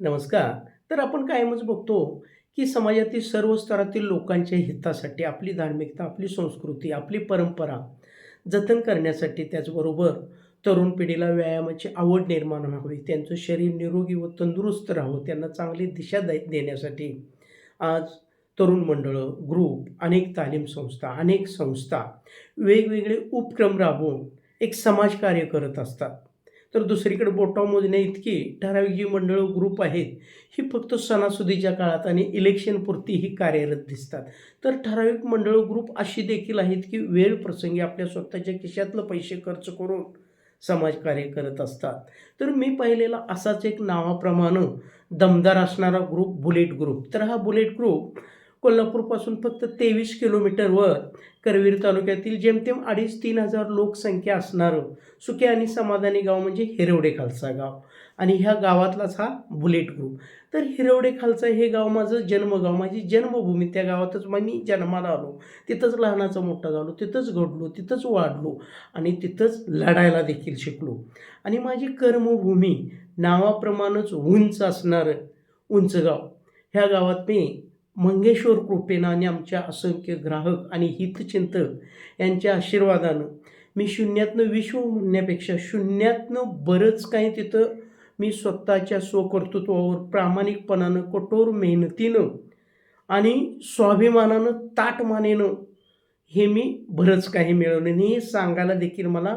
नमस्कार. तर आपण कायमच बघतो की समाजातील सर्व स्तरातील लोकांच्या हितासाठी आपली धार्मिकता आपली संस्कृती आपली परंपरा जतन करण्यासाठी त्याचबरोबर तरुण पिढीला व्यायामाची आवड निर्माण व्हावी त्यांचं शरीर निरोगी व तंदुरुस्त राहावं त्यांना चांगली दिशा दे देण्यासाठी आज तरुण मंडळं ग्रुप अनेक तालीम संस्था अनेक संस्था वेगवेगळे उपक्रम राबवून एक समाजकार्य करत असतात. तर दुसरीकडे बोटा मोजण्या इतकी ठराविक जी मंडळ ग्रुप आहेत ही फक्त सणासुदीच्या काळात आणि इलेक्शनपुरती ही कार्यरत दिसतात. तर ठराविक मंडळ ग्रुप अशी देखील आहेत की वेळ प्रसंगी आपल्या स्वतःच्या खिशातलं पैसे खर्च करून समाजकार्य करत असतात. तर मी पाहिलेला असाच एक नावाप्रमाणे दमदार असणारा ग्रुप बुलेट ग्रुप तर हा बुलेट ग्रुप कोल्हापूरपासून फक्त तेवीस किलोमीटरवर करवीर तालुक्यातील जेमतेम अडीच तीन हजार लोकसंख्या असणारं. सुखे आणि समाधानी गाव म्हणजे हिरवडे खालसा गाव. आणि ह्या गावातलाच हा बुलेट ग्रुप. तर हिरवडे खालसा हे गाव माझं जन्मगाव. माझी जन्मभूमी त्या गावातच मग मी जन्माला आलो. तिथंच लहानाचा मोठा झालो. तिथंच घडलो. तिथंच वाढलो. आणि तिथंच लढायला देखील शिकलो. आणि माझी कर्मभूमी नावाप्रमाणेच उंच असणारं. उंच गाव. ह्या गावात मी मंगेश्वर कृपेनं आणि आमच्या असंख्य ग्राहक आणि हितचिंतक यांच्या आशीर्वादानं मी शून्यातनं विश्व म्हणण्यापेक्षा शून्यातनं बरंच काही तिथं मी स्वतःच्या स्वकर्तृत्वावर प्रामाणिकपणानं कठोर मेहनतीनं आणि स्वाभिमानानं ताटमानेनं हे मी बरंच काही मिळवलं. आणि हे सांगायला देखील मला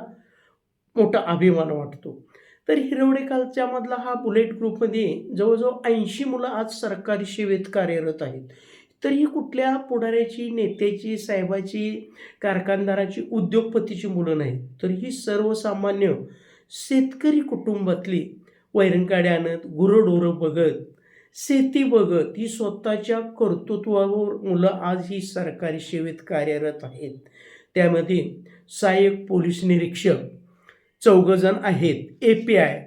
मोठा अभिमान वाटतो. तर हिरवडे कालच्यामधला हा बुलेट ग्रुपमध्ये जवळजवळ ऐंशी मुलं आज सरकारी सेवेत कार्यरत आहेत. तर ही कुठल्या पुढाऱ्याची नेत्याची साहेबाची कारखानदाराची उद्योगपतीची मुलं नाहीत. तर ही सर्वसामान्य शेतकरी कुटुंबातली वैरणकाड्या आणत गुरंढोरं बघत शेती बघत ही स्वतःच्या कर्तृत्वावर मुलं आज ही सरकारी सेवेत कार्यरत आहेत. त्यामध्ये सहाय्यक पोलीस निरीक्षक चौघजण आहेत ए पी आय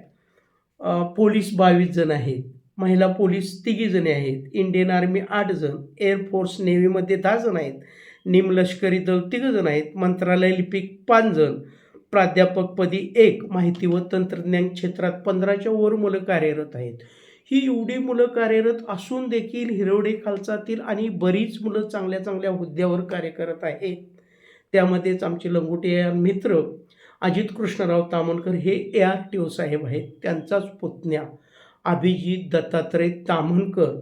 पोलीस बावीस जण आहेत महिला पोलीस तिघीजणी आहेत इंडियन आर्मी आठ जण एअरफोर्स नेव्हीमध्ये दहा जण आहेत निमलष्करी दल तिघं जण आहेत मंत्रालय लिपिक पाच जण प्राध्यापकपदी एक माहिती व तंत्रज्ञान क्षेत्रात पंधराच्या वर मुलं कार्यरत आहेत. ही एवढी मुलं कार्यरत असून देखील हिरवडे खालचातील आणि बरीच मुलं चांगल्या चांगल्या हुद्द्यावर कार्य करत आहेत. त्यामध्येच आमचे लंगोटे मित्र अजित कृष्णराव तामणकर हे ए आर टी ओ साहेब आहेत. त्यांचाच पुतण्या अभिजित दत्तात्रय तामणकर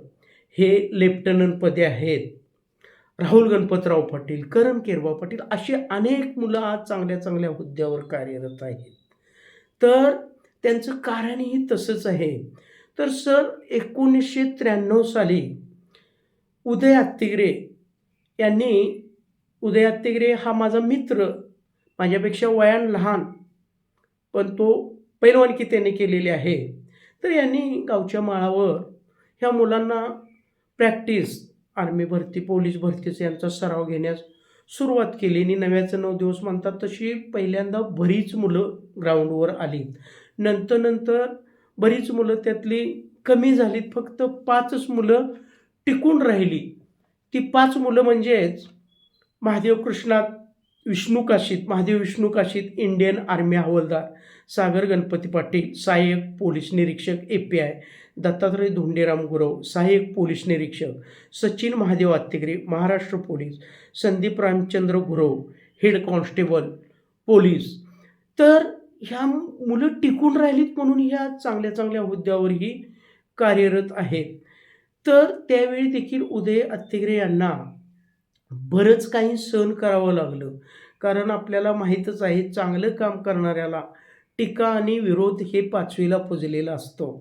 हे लेफ्टनंटपदे आहेत. राहुल गणपतराव पाटील करण केरबा पाटील अशी अनेक मुलं आज चांगल्या चांगल्या हुद्द्यावर कार्यरत आहेत. तर त्यांचं कारणही तसंच आहे. तर सर एकोणीसशे त्र्याण्णव साली उदय आत्तिगरे यांनी उदय आत्तिगरे हा माझा मित्र माझ्यापेक्षा वयान लहान पण तो पैलवानकी त्याने केलेली आहे. तर यांनी गावच्या माळावर ह्या मुलांना प्रॅक्टिस आर्मी भरती पोलीस भरतीचा यांचा सराव घेण्यास सुरुवात केली. आणि नव्याचं नऊ दिवस म्हणतात तशी पहिल्यांदा बरीच मुलं ग्राउंडवर आली. नंतर नंतर बरीच मुलं त्यातली कमी झालीत. फक्त पाचच मुलं टिकून राहिली. ती पाच मुलं म्हणजेच महादेव कृष्णात विष्णू काशीत महादेव विष्णू काशीत इंडियन आर्मी हवालदार सागर गणपती पाटील सहाय्यक पोलीस निरीक्षक A P I Dattatray Dhonderam Gurav सहाय्यक पोलीस निरीक्षक Sachin Mahadev Attegare Maharashtra police Sandeep Ramchandra Gurav head constable police. तर ह्या मुलं टिकून राहिलीत म्हणून ह्या चांगल्या चांगल्या हुद्द्यावरही कार्यरत आहेत. तर त्यावेळी देखील उदय अत्तेगरे यांना बरंच काही सहन करावं लागलं. कारण आपल्याला माहीतच आहे चांगलं काम करणाऱ्याला टीका आणि विरोध हे पाचवीला पुजलेला असतो.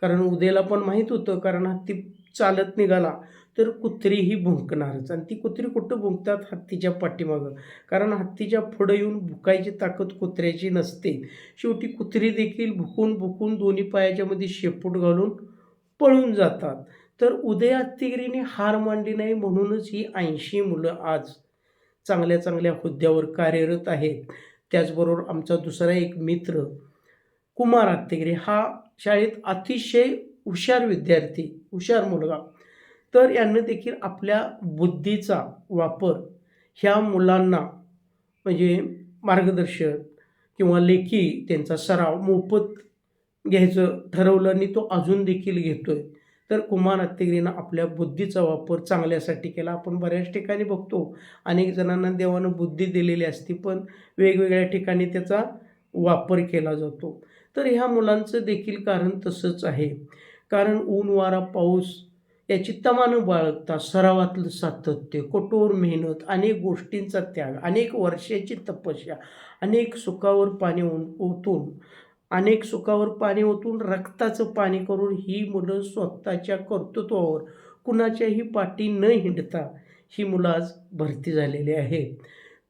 कारण उद्याला पण माहीत होतं कारण हत्ती चालत निघाला तर कुत्रीही भुंकणारच. आणि ती कुत्री कुठं भुंकतात? हत्तीच्या पाठीमागं. कारण हत्तीच्या पुढं येऊन भुकायची ताकद कुत्र्याची नसते. शेवटी कुत्री देखील भुकून भुकून दोन्ही पायाच्यामध्ये शेपूट घालून पळून जातात. तर उदय हत्तीगिरीने हार मांडली नाही म्हणूनच ही ऐंशी मुलं आज चांगल्या चांगल्या हुद्द्यावर कार्यरत आहेत. त्याचबरोबर आमचा दुसरा एक मित्र कुमार आत्तेगिरी हा शाळेत अतिशय हुशार विद्यार्थी हुशार मुलगा. तर यांनी देखील आपल्या बुद्धीचा वापर ह्या मुलांना म्हणजे मार्गदर्शन किंवा लेखी त्यांचा सराव मोफत घ्यायचं ठरवलं आणि तो अजून देखील घेतो आहे तर कुमार हत्तेगिरीनं आपल्या बुद्धीचा वापर चांगल्यासाठी केला. आपण बऱ्याच ठिकाणी बघतो अनेक जणांना देवानं बुद्धी दिलेली असते पण वेगवेगळ्या ठिकाणी त्याचा वापर केला जातो. तर ह्या मुलांचं देखील कारण तसंच आहे. कारण ऊन वारा पाऊस याची तमानं बाळगता सरावातलं सातत्य कठोर मेहनत अनेक गोष्टींचा त्याग अनेक वर्षाची तपस्या अनेक सुखावर पाणी ओतून अनेक सुखावर पाणी ओतून रक्ताचं पाणी करून ही मुलं स्वतःच्या कर्तृत्वावर कुणाच्याही पाठी न हिंडता ही मुलं आज भरती झालेली आहे.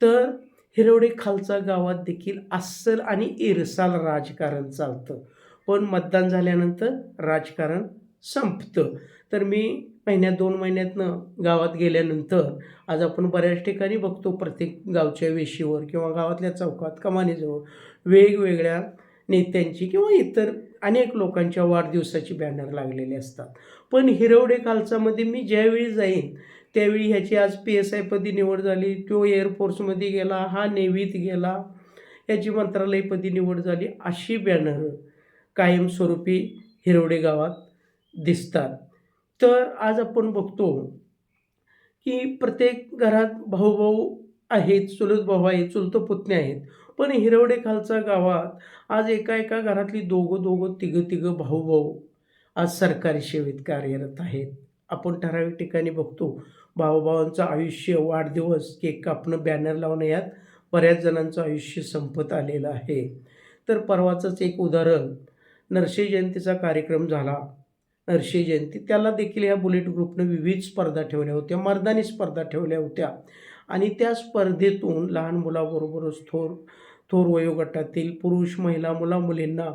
तर हिरवडे खालचा गावात देखील अस्सल आणि इरसाल राजकारण चालतं. पण मतदान झाल्यानंतर राजकारण संपतं. तर मी महिन्यात दोन महिन्यातनं गावात गेल्यानंतर आज आपण बऱ्याच ठिकाणी बघतो. प्रत्येक गावच्या वेशीवर किंवा गावातल्या चौकात कमानीजवळ वेगवेगळ्या नेत्यांची किंवा इतर अनेक लोकांच्या वाढदिवसाची बॅनर लागलेले असतात. पण हिरवडे खालसामध्ये मी ज्यावेळी जाईन त्यावेळी ह्याची आज पी एस आयपदी निवड झाली तो एअरफोर्समध्ये गेला हा नेव्हीत गेला याची मंत्रालयपदी निवड झाली अशी बॅनर कायमस्वरूपी हिरवडे गावात दिसतात. तर आज आपण बघतो की प्रत्येक घरात भाऊ भाऊ आहेत चुलत भाऊ आहेत चुलतं पुतणे आहेत. पण हिरवडेखालचा गावात आज एका एका घरातली दोघं दोघं तिघं तिघं भाऊ भाऊ आज सरकारी सेवेत कार्यरत आहेत. आपण ठराविक ठिकाणी बघतो भाऊभावांचं आयुष्य वाढदिवस केक कापणं बॅनर लावणं यात बऱ्याच जणांचं आयुष्य संपत आलेलं आहे. तर परवाचंच एक उदाहरण नरशे जयंतीचा कार्यक्रम झाला. नरशे जयंती त्याला देखील या बुलेट ग्रुपनं विविध स्पर्धा ठेवल्या होत्या मर्दानी स्पर्धा ठेवल्या होत्या. आणि त्या स्पर्धेतून लहान मुलाबरोबरच थोर थोर वयोगटातील पुरुष महिला मुला मुलींना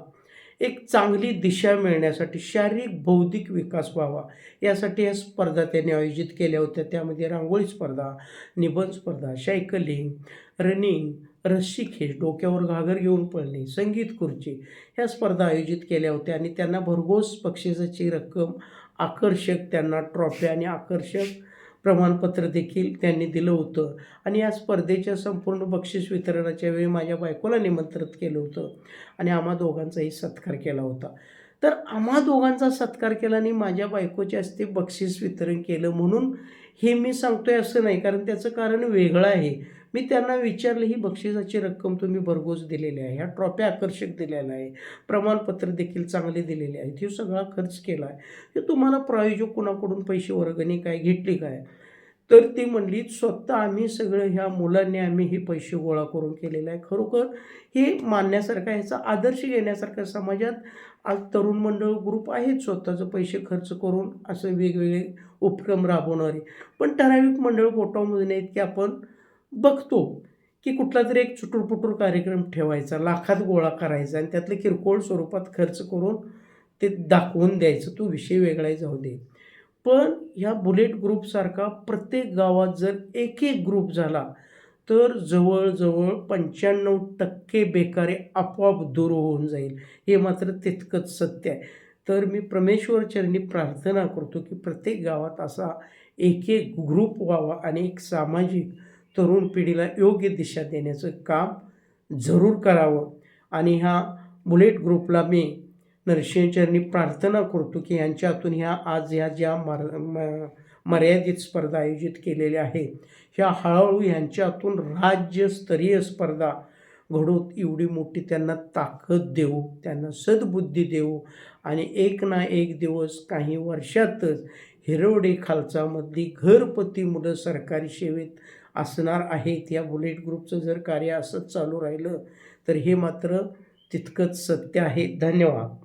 एक चांगली दिशा मिळण्यासाठी शारीरिक बौद्धिक विकास व्हावा. यासाठी या स्पर्धा त्यांनी आयोजित केल्या होत्या. त्यामध्ये रांगोळी स्पर्धा निबंध स्पर्धा सायकलिंग रनिंग रस्सी खेच डोक्यावर घागर घेऊन पळणे संगीत खुर्ची ह्या स्पर्धा आयोजित केल्या होत्या आणि त्यांना भरघोस बक्षिसाची रक्कम आकर्षक त्यांना ट्रॉफी आणि आकर्षक प्रमाणपत्र देखील त्यांनी दिलं होतं. आणि या स्पर्धेच्या संपूर्ण बक्षीस वितरणाच्या वेळी माझ्या बायकोला निमंत्रित केलं होतं. आणि आम्हा दोघांचाही सत्कार केला होता. तर आम्हा दोघांचा सत्कार केला आणि माझ्या बायकोच्या हस्ते बक्षीस वितरण केलं म्हणून हे मी सांगतोय असं नाही कारण त्याचं कारण वेगळं आहे. मी त्यांना विचारलं ही बक्षिसाची रक्कम तुम्ही भरघोस दिलेली आहे ह्या ट्रॉफ्या आकर्षक दिलेल्या आहे प्रमाणपत्र देखील चांगले दिलेले आहेत हे सगळा खर्च केला आहे हे तुम्हाला प्रायोजक कुणाकडून पैसे वर्गणी काय घेतली काय? तर ती म्हणली स्वतः आम्ही सगळं ह्या मुलांनी आम्ही हे पैसे गोळा करून केलेलं आहे खरोखर हे मानण्यासारखं ह्याचा आदर्श घेण्यासारखं समाजात आज तरुण मंडळ ग्रुप आहेत स्वतःचं पैसे खर्च करून असं वेगवेगळे उपक्रम राबवणारे. पण ठराविक मंडळ बोटामध्ये आहेत की आपण बघतो की कुठला तरी एक चुटूरपुटूर कार्यक्रम ठेवायचा लाखात गोळा करायचा आणि त्यातलं किरकोळ स्वरूपात खर्च करून ते दाखवून द्यायचं तो विषय वेगळाही जाऊ दे. पण ह्या बुलेट ग्रुपसारखा प्रत्येक गावात जर एक एक ग्रुप झाला तर जवळजवळ पंच्याण्णव टक्के बेकारी आपोआप दूर होऊन जाईल. हे मात्र तितकंच सत्य आहे. तर मी परमेश्वर चरणी प्रार्थना करतो की प्रत्येक गावात असा एक एक ग्रुप व्हावा आणि एक सामाजिक तरुण पिढीला योग्य दिशा देण्याचं काम जरूर करावं. आणि ह्या बुलेट ग्रुपला मी नरसिंहचरणी प्रार्थना करतो की यांच्यातून ह्या आज ह्या ज्या मर म- मर्यादित स्पर्धा आयोजित केलेल्या आहेत ह्या हळूहळू ह्यांच्यातून राज्यस्तरीय स्पर्धा घडवत एवढी मोठी त्यांना ताकद देऊ त्यांना सद्बुद्धी देऊ आणि एक ना एक दिवस काही वर्षातच हिरवडे खालचामधली घरपती मुलं सरकारी सेवेत असणार आहेत या बुलेट ग्रुपचं जर कार्य असंच चालू राहिलं तर हे मात्र तितकंच सत्य आहे. धन्यवाद.